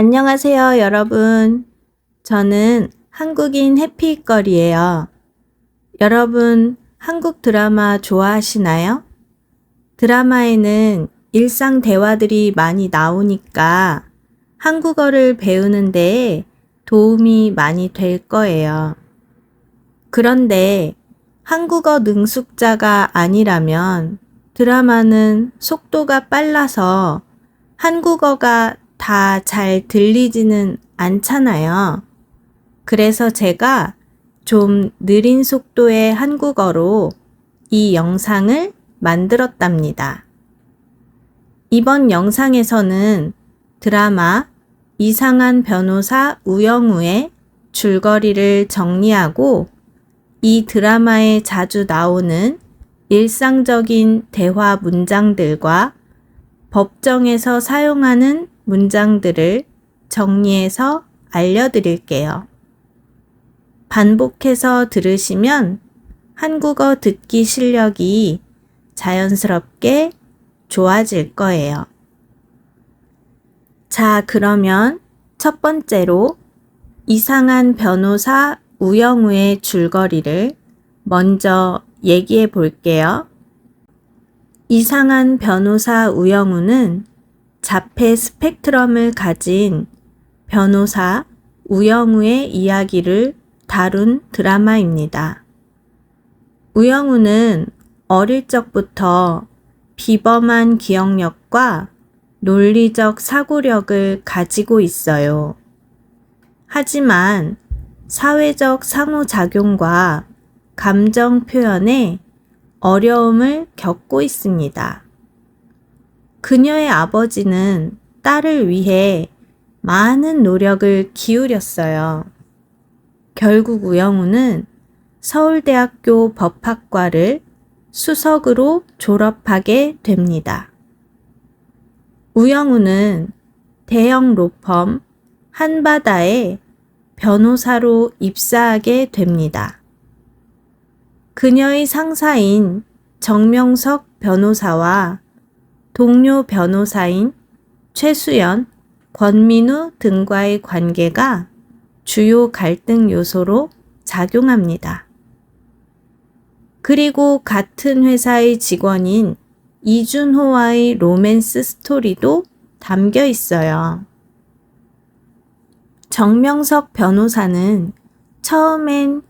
안녕하세요, 여러분. 저는 한국인 해피거리예요. 여러분, 한국 드라마 좋아하시나요? 드라마에는 일상 대화들이 많이 나오니까 한국어를 배우는데 도움이 많이 될 거예요. 그런데 한국어 능숙자가 아니라면 드라마는 속도가 빨라서 한국어가 다 잘 들리지는 않잖아요. 그래서 제가 좀 느린 속도의 한국어로 이 영상을 만들었답니다. 이번 영상에서는 드라마 이상한 변호사 우영우의 줄거리를 정리하고 이 드라마에 자주 나오는 일상적인 대화 문장들과 법정에서 사용하는 문장들을 정리해서 알려드릴게요. 반복해서 들으시면 한국어 듣기 실력이 자연스럽게 좋아질 거예요. 자, 그러면 첫 번째로 이상한 변호사 우영우의 줄거리를 먼저 얘기해 볼게요. 이상한 변호사 우영우는 자폐 스펙트럼을 가진 변호사 우영우의 이야기를 다룬 드라마입니다. 우영우는 어릴 적부터 비범한 기억력과 논리적 사고력을 가지고 있어요. 하지만 사회적 상호작용과 감정 표현에 어려움을 겪고 있습니다. 그녀의 아버지는 딸을 위해 많은 노력을 기울였어요. 결국 우영우는 서울대학교 법학과를 수석으로 졸업하게 됩니다. 우영우는 대형 로펌 한바다에 변호사로 입사하게 됩니다. 그녀의 상사인 정명석 변호사와 동료 변호사인 최수연, 권민우 등과의 관계가 주요 갈등 요소로 작용합니다. 그리고 같은 회사의 직원인 이준호와의 로맨스 스토리도 담겨 있어요. 정명석 변호사는 처음엔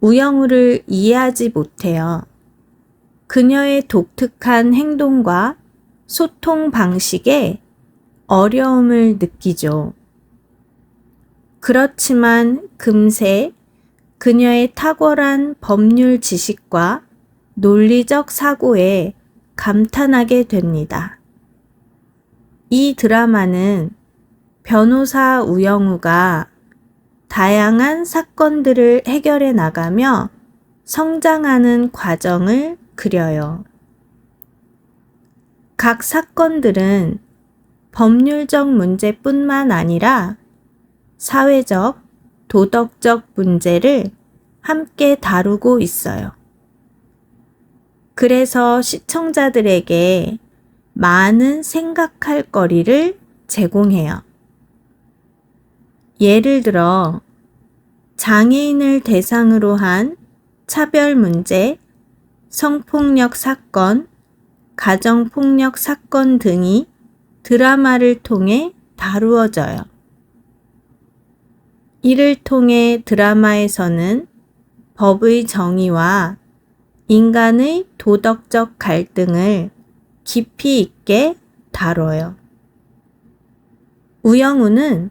우영우를 이해하지 못해요. 그녀의 독특한 행동과 소통 방식에 어려움을 느끼죠. 그렇지만 금세 그녀의 탁월한 법률 지식과 논리적 사고에 감탄하게 됩니다. 이 드라마는 변호사 우영우가 다양한 사건들을 해결해 나가며 성장하는 과정을 그려요. 각 사건들은 법률적 문제뿐만 아니라 사회적, 도덕적 문제를 함께 다루고 있어요. 그래서 시청자들에게 많은 생각할 거리를 제공해요. 예를 들어, 장애인을 대상으로 한 차별 문제, 성폭력 사건, 가정폭력 사건 등이 드라마를 통해 다루어져요. 이를 통해 드라마에서는 법의 정의와 인간의 도덕적 갈등을 깊이 있게 다뤄요. 우영우는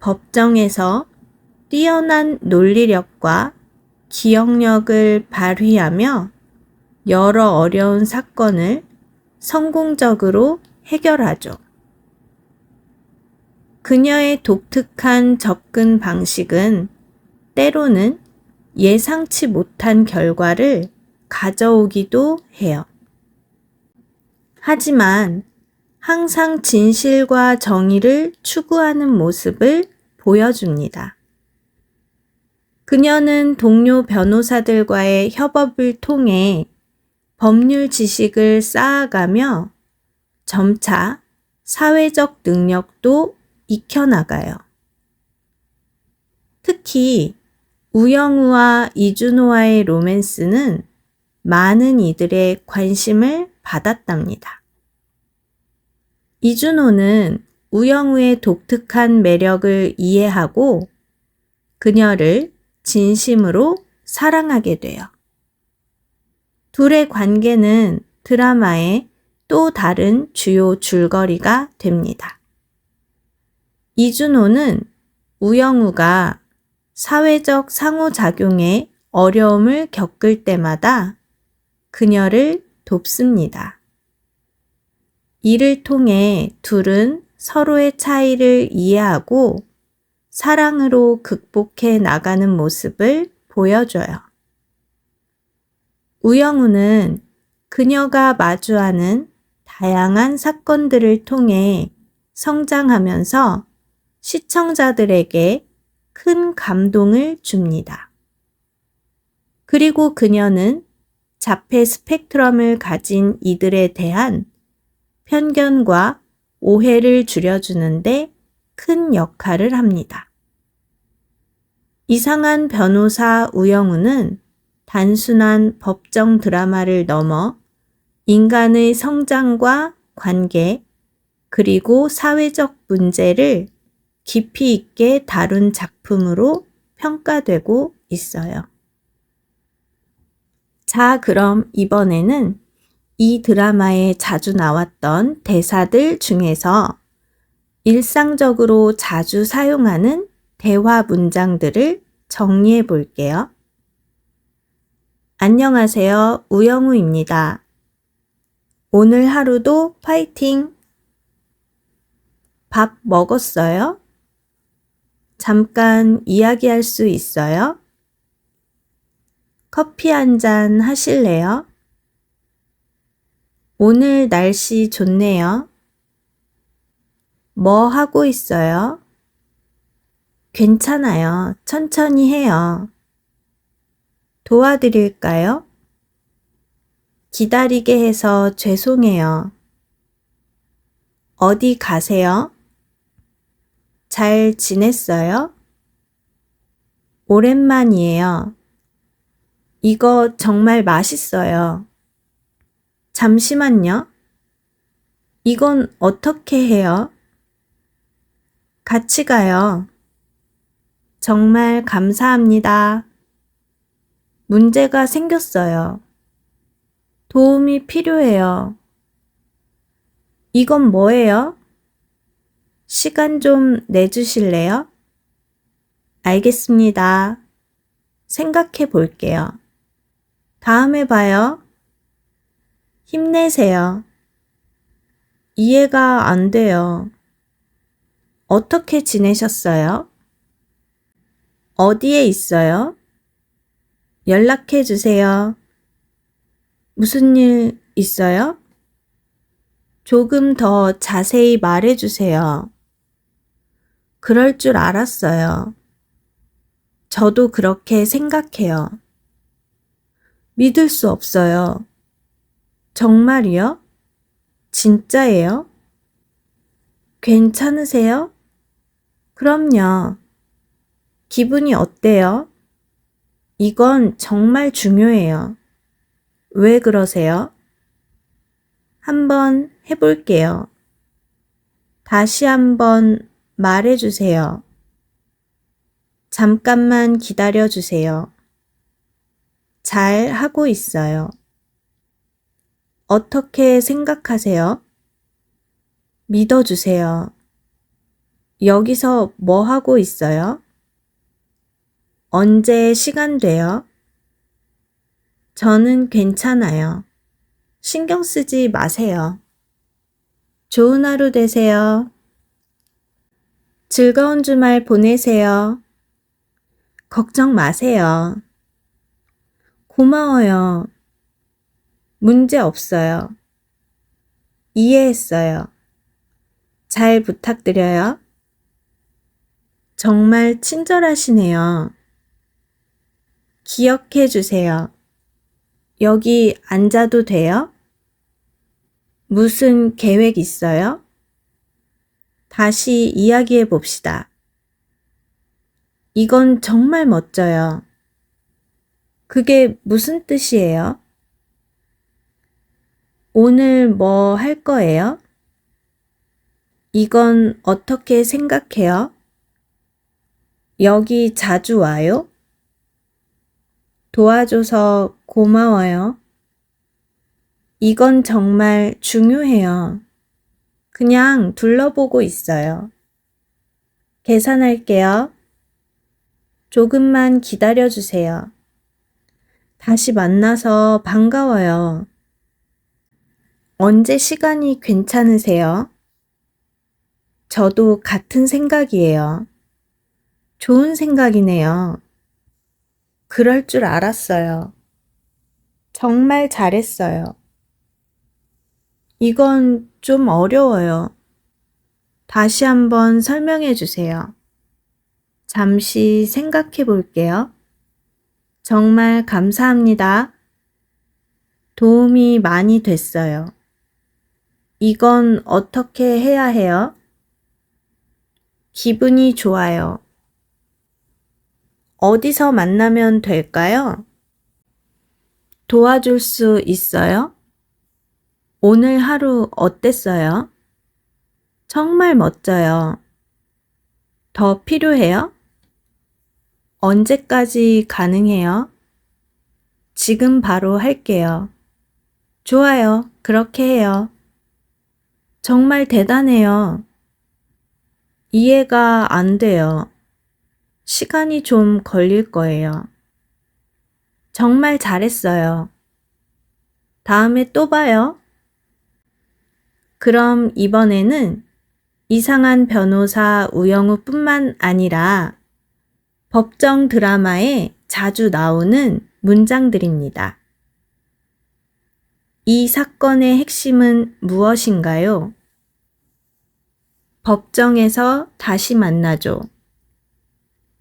법정에서 뛰어난 논리력과 기억력을 발휘하며 여러 어려운 사건을 성공적으로 해결하죠. 그녀의 독특한 접근 방식은 때로는 예상치 못한 결과를 가져오기도 해요. 하지만 항상 진실과 정의를 추구하는 모습을 보여줍니다. 그녀는 동료 변호사들과의 협업을 통해 법률 지식을 쌓아가며 점차 사회적 능력도 익혀나가요. 특히 우영우와 이준호와의 로맨스는 많은 이들의 관심을 받았답니다. 이준호는 우영우의 독특한 매력을 이해하고 그녀를 진심으로 사랑하게 돼요. 둘의 관계는 드라마의 또 다른 주요 줄거리가 됩니다. 이준호는 우영우가 사회적 상호작용에 어려움을 겪을 때마다 그녀를 돕습니다. 이를 통해 둘은 서로의 차이를 이해하고 사랑으로 극복해 나가는 모습을 보여줘요. 우영우는 그녀가 마주하는 다양한 사건들을 통해 성장하면서 시청자들에게 큰 감동을 줍니다. 그리고 그녀는 자폐 스펙트럼을 가진 이들에 대한 편견과 오해를 줄여주는데 큰 역할을 합니다. 이상한 변호사 우영우는 단순한 법정 드라마를 넘어 인간의 성장과 관계, 그리고 사회적 문제를 깊이 있게 다룬 작품으로 평가되고 있어요. 자, 그럼 이번에는 이 드라마에 자주 나왔던 대사들 중에서 일상적으로 자주 사용하는 대화 문장들을 정리해 볼게요. 안녕하세요. 우영우입니다. 오늘 하루도 파이팅! 밥 먹었어요? 잠깐 이야기할 수 있어요? 커피 한 잔 하실래요? 오늘 날씨 좋네요. 뭐 하고 있어요? 괜찮아요. 천천히 해요. 도와드릴까요? 기다리게 해서 죄송해요. 어디 가세요? 잘 지냈어요? 오랜만이에요. 이거 정말 맛있어요. 잠시만요. 이건 어떻게 해요? 같이 가요. 정말 감사합니다. 문제가 생겼어요. 도움이 필요해요. 이건 뭐예요? 시간 좀 내주실래요? 알겠습니다. 생각해 볼게요. 다음에 봐요. 힘내세요. 이해가 안 돼요. 어떻게 지내셨어요? 어디에 있어요? 연락해 주세요. 무슨 일 있어요? 조금 더 자세히 말해 주세요. 그럴 줄 알았어요. 저도 그렇게 생각해요. 믿을 수 없어요. 정말이요? 진짜예요? 괜찮으세요? 그럼요. 기분이 어때요? 이건 정말 중요해요. 왜 그러세요? 한번 해볼게요. 다시 한번 말해주세요. 잠깐만 기다려주세요. 잘 하고 있어요. 어떻게 생각하세요? 믿어주세요. 여기서 뭐 하고 있어요? 언제 시간 돼요? 저는 괜찮아요. 신경 쓰지 마세요. 좋은 하루 되세요. 즐거운 주말 보내세요. 걱정 마세요. 고마워요. 문제 없어요. 이해했어요. 잘 부탁드려요. 정말 친절하시네요. 기억해 주세요. 여기 앉아도 돼요? 무슨 계획 있어요? 다시 이야기해 봅시다. 이건 정말 멋져요. 그게 무슨 뜻이에요? 오늘 뭐 할 거예요? 이건 어떻게 생각해요? 여기 자주 와요? 도와줘서 고마워요. 이건 정말 중요해요. 그냥 둘러보고 있어요. 계산할게요. 조금만 기다려주세요. 다시 만나서 반가워요. 언제 시간이 괜찮으세요? 저도 같은 생각이에요. 좋은 생각이네요. 그럴 줄 알았어요. 정말 잘했어요. 이건 좀 어려워요. 다시 한번 설명해 주세요. 잠시 생각해 볼게요. 정말 감사합니다. 도움이 많이 됐어요. 이건 어떻게 해야 해요? 기분이 좋아요. 어디서 만나면 될까요? 도와줄 수 있어요? 오늘 하루 어땠어요? 정말 멋져요. 더 필요해요? 언제까지 가능해요? 지금 바로 할게요. 좋아요. 그렇게 해요. 정말 대단해요. 이해가 안 돼요. 시간이 좀 걸릴 거예요. 정말 잘했어요. 다음에 또 봐요. 그럼 이번에는 이상한 변호사 우영우 뿐만 아니라 법정 드라마에 자주 나오는 문장들입니다. 이 사건의 핵심은 무엇인가요? 법정에서 다시 만나죠.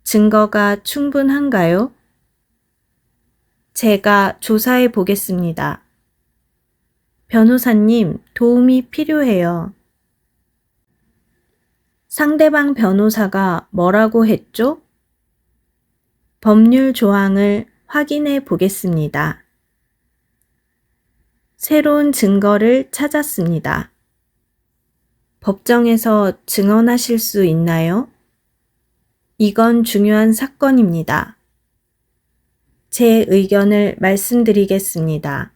증거가 충분한가요? 제가 조사해 보겠습니다. 변호사님, 도움이 필요해요. 상대방 변호사가 뭐라고 했죠? 법률 조항을 확인해 보겠습니다. 새로운 증거를 찾았습니다. 법정에서 증언하실 수 있나요? 이건 중요한 사건입니다. 제 의견을 말씀드리겠습니다.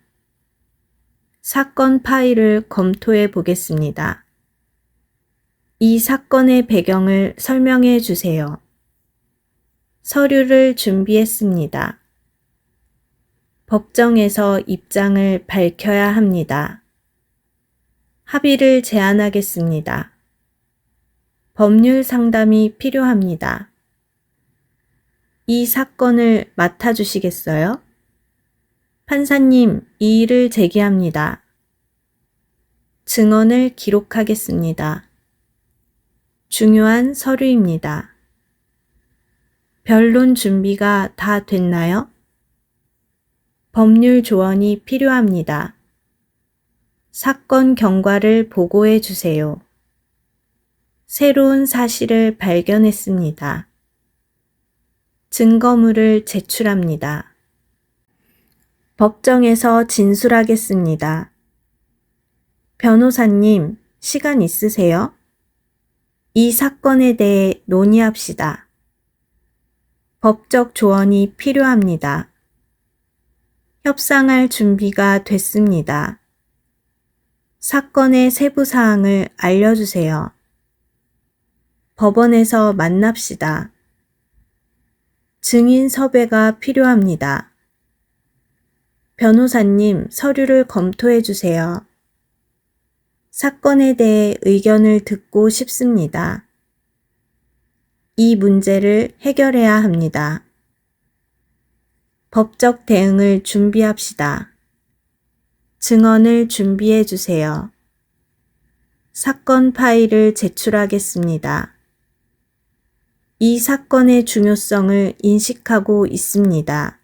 사건 파일을 검토해 보겠습니다. 이 사건의 배경을 설명해 주세요. 서류를 준비했습니다. 법정에서 입장을 밝혀야 합니다. 합의를 제안하겠습니다. 법률 상담이 필요합니다. 이 사건을 맡아주시겠어요? 판사님, 이 일을 제기합니다. 증언을 기록하겠습니다. 중요한 서류입니다. 변론 준비가 다 됐나요? 법률 조언이 필요합니다. 사건 경과를 보고해 주세요. 새로운 사실을 발견했습니다. 증거물을 제출합니다. 법정에서 진술하겠습니다. 변호사님, 시간 있으세요? 이 사건에 대해 논의합시다. 법적 조언이 필요합니다. 협상할 준비가 됐습니다. 사건의 세부 사항을 알려주세요. 법원에서 만납시다. 증인 섭외가 필요합니다. 변호사님, 서류를 검토해 주세요. 사건에 대해 의견을 듣고 싶습니다. 이 문제를 해결해야 합니다. 법적 대응을 준비합시다. 증언을 준비해 주세요. 사건 파일을 제출하겠습니다. 이 사건의 중요성을 인식하고 있습니다.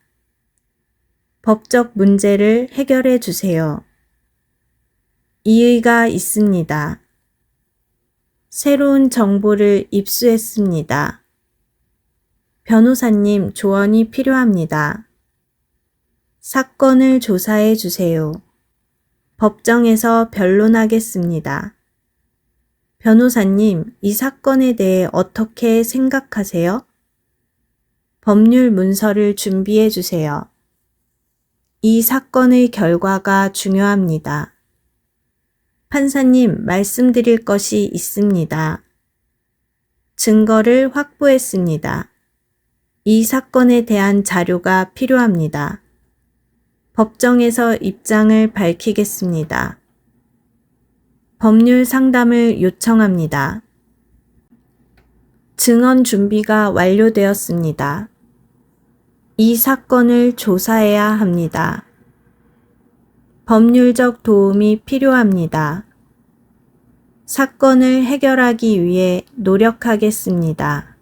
법적 문제를 해결해 주세요. 이의가 있습니다. 새로운 정보를 입수했습니다. 변호사님 조언이 필요합니다. 사건을 조사해 주세요. 법정에서 변론하겠습니다. 변호사님, 이 사건에 대해 어떻게 생각하세요? 법률 문서를 준비해 주세요. 이 사건의 결과가 중요합니다. 판사님, 말씀드릴 것이 있습니다. 증거를 확보했습니다. 이 사건에 대한 자료가 필요합니다. 법정에서 입장을 밝히겠습니다. 법률 상담을 요청합니다. 증언 준비가 완료되었습니다. 이 사건을 조사해야 합니다. 법률적 도움이 필요합니다. 사건을 해결하기 위해 노력하겠습니다.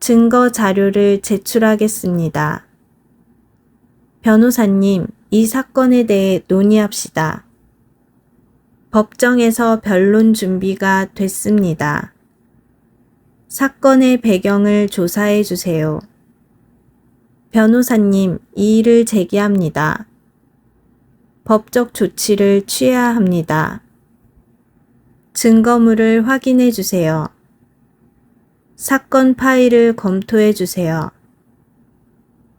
증거 자료를 제출하겠습니다. 변호사님, 이 사건에 대해 논의합시다. 법정에서 변론 준비가 됐습니다. 사건의 배경을 조사해 주세요. 변호사님, 이 일을 제기합니다. 법적 조치를 취해야 합니다. 증거물을 확인해 주세요. 사건 파일을 검토해 주세요.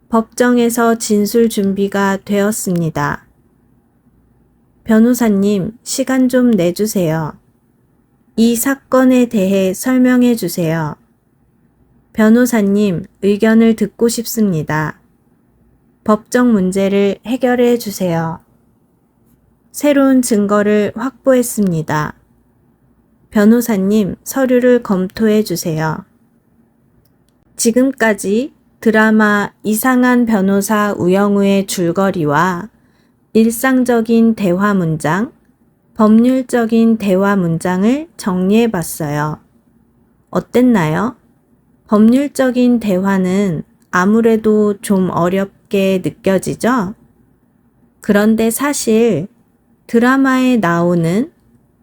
법정에서 진술 준비가 되었습니다. 변호사님, 시간 좀 내주세요. 이 사건에 대해 설명해 주세요. 변호사님, 의견을 듣고 싶습니다. 법적 문제를 해결해 주세요. 새로운 증거를 확보했습니다. 변호사님, 서류를 검토해 주세요. 지금까지 드라마 이상한 변호사 우영우의 줄거리와 일상적인 대화 문장, 법률적인 대화 문장을 정리해 봤어요. 어땠나요? 법률적인 대화는 아무래도 좀 어렵게 느껴지죠? 그런데 사실 드라마에 나오는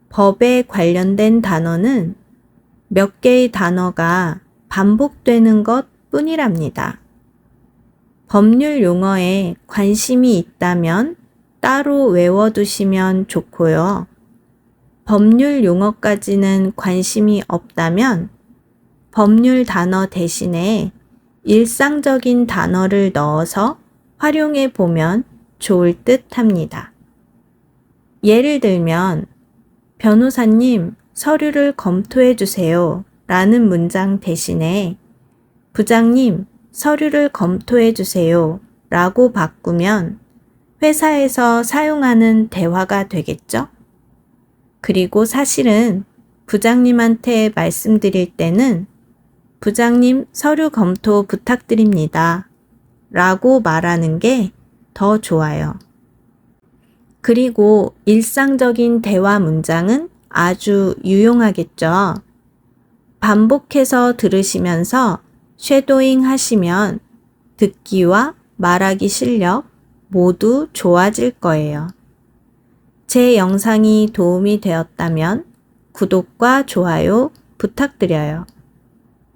법에 관련된 단어는 몇 개의 단어가 반복되는 것 뿐이랍니다. 법률 용어에 관심이 있다면 따로 외워두시면 좋고요. 법률 용어까지는 관심이 없다면 법률 단어 대신에 일상적인 단어를 넣어서 활용해 보면 좋을 듯 합니다. 예를 들면, 변호사님, 서류를 검토해 주세요. 라는 문장 대신에 부장님, 서류를 검토해 주세요. 라고 바꾸면 회사에서 사용하는 대화가 되겠죠? 그리고 사실은 부장님한테 말씀드릴 때는 부장님 서류 검토 부탁드립니다. 라고 말하는 게 더 좋아요. 그리고 일상적인 대화 문장은 아주 유용하겠죠. 반복해서 들으시면서 쉐도잉 하시면 듣기와 말하기 실력 모두 좋아질 거예요. 제 영상이 도움이 되었다면 구독과 좋아요 부탁드려요.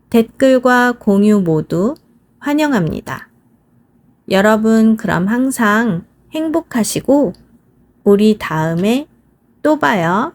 댓글과 공유 모두 환영합니다. 여러분, 그럼 항상 행복하시고, 우리 다음에 또 봐요.